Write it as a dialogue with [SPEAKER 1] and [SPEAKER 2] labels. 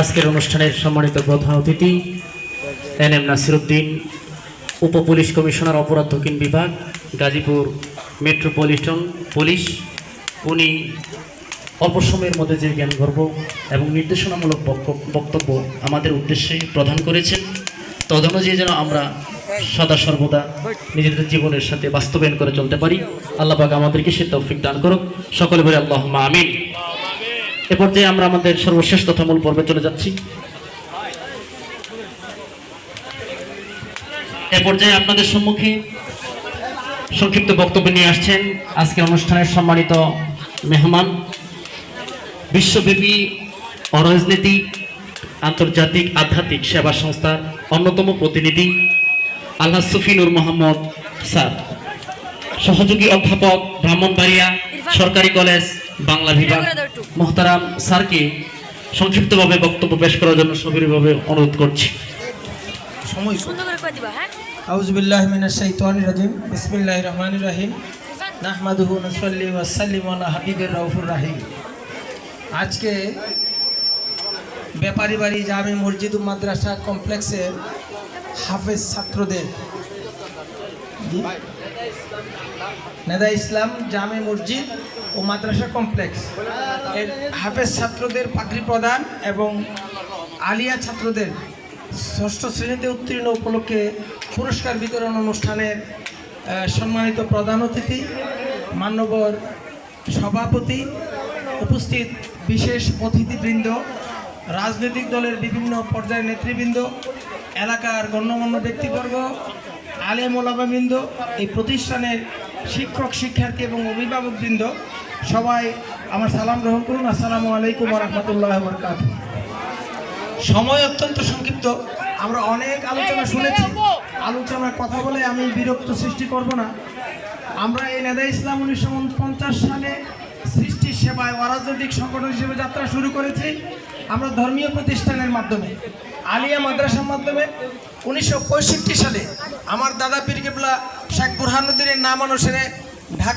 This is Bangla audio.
[SPEAKER 1] আজকের অনুষ্ঠানের সম্মানিত প্রধান অতিথি এন এম নাসিরুদ্দিন উপ পুলিশ কমিশনার অপরাধ দক্ষিণ বিভাগ, গাজীপুর মেট্রোপলিটন পুলিশ। উনি অল্প সময়ের মধ্যে যে জ্ঞান গর্ব এবং নির্দেশনামূলক বক্তব্য আমাদের উদ্দেশ্যে প্রদান করেছেন। তদনুযায়ী যেন আমরা সদা সর্বদা নিজেদের জীবনের সাথে বাস্তবায়ন করে চলতে পারি। আল্লাহ পাক আমাদেরকে সে তৌফিক দান করুক। সকলে বলে আল্লাহ আমিন। এ পর্যায়ে আমরা আমাদের সর্বশেষ তথা মূল পর্বে চলে যাচ্ছি। এ পর্যায়ে আপনাদের সম্মুখে সংক্ষিপ্ত বক্তব্য নিয়ে আসছেন আজকে অনুষ্ঠানের সম্মানিত মেহমান। বিশ্বব্যাপী অরাজনীতিক আন্তর্জাতিক আধ্যাত্মিক সেবা সংস্থার অন্যতম প্রতিনিধি আল্লাহ সফিনুর মোহাম্মদ স্যার। সহযোগী অধ্যাপক ব্রাহ্মণবাড়িয়া সরকারি কলেজ বাংলা বিভাগ মোহতারাম স্যারকে সংক্ষিপ্তভাবে বক্তব্য পেশ করার জন্য সবিরভাবে অনুরোধ করছি।
[SPEAKER 2] সময়
[SPEAKER 3] সুন্দর করে করে দিবা হ্যাঁ?
[SPEAKER 2] আউজুবিল্লাহ মিনাশ শাইতানির রাজিম। বিসমিল্লাহির রহমানির রহিম। নাহমাদুহু নুসাল্লি ওয়া সাল্লিমু আলা হাবিবির রাউফুর রাহিম। আজকে ব্যাপারী বাড়ি জামে মসজিদ ও মাদ্রাসা কমপ্লেক্সের হাফেজ ছাত্রদের? নেদা ইসলাম জামে মসজিদ ও মাদ্রাসা কমপ্লেক্স। এর হাফেজ ছাত্রদের পাগড়ি প্রদান এবং আলিয়া ছাত্রদের ষষ্ঠ শ্রেণীতে উত্তীর্ণ উপলক্ষে পুরস্কার বিতরণ অনুষ্ঠানের সম্মানিত প্রধান অতিথি, মান্যবর সভাপতি, উপস্থিত বিশেষ অতিথিবৃন্দ, রাজনৈতিক দলের বিভিন্ন পর্যায়ের নেতৃবৃন্দ, এলাকার গণ্যমান্য ব্যক্তিবর্গ আলেম ওলামাবৃন্দ, এই প্রতিষ্ঠানের শিক্ষক শিক্ষার্থী এবং অভিভাবকবৃন্দ, সবাই আমার সালাম গ্রহণ করুন। আসসালামু আলাইকুম রহমতুল্লাহ বরকাত সময় অত্যন্ত সংক্ষিপ্ত। আমরা অনেক আলোচনা শুনেছি। আলোচনার কথা বলে আমি বিরক্ত সৃষ্টি করব না। আমরা এই নেদা ইসলাম উনিশশো পঞ্চাশ সালে সৃষ্টি সেবায় অরাজনৈতিক সংগঠন হিসেবে যাত্রা শুরু করেছি। আমরা ধর্মীয় প্রতিষ্ঠানের মাধ্যমে, আলিয়া মাদ্রাসার মাধ্যমে উনিশশো পঁয়ষট্টি সালে আমার দাদা পীর কেবলা শেখ বুরহানুদ্দিনের নাম অনুসারে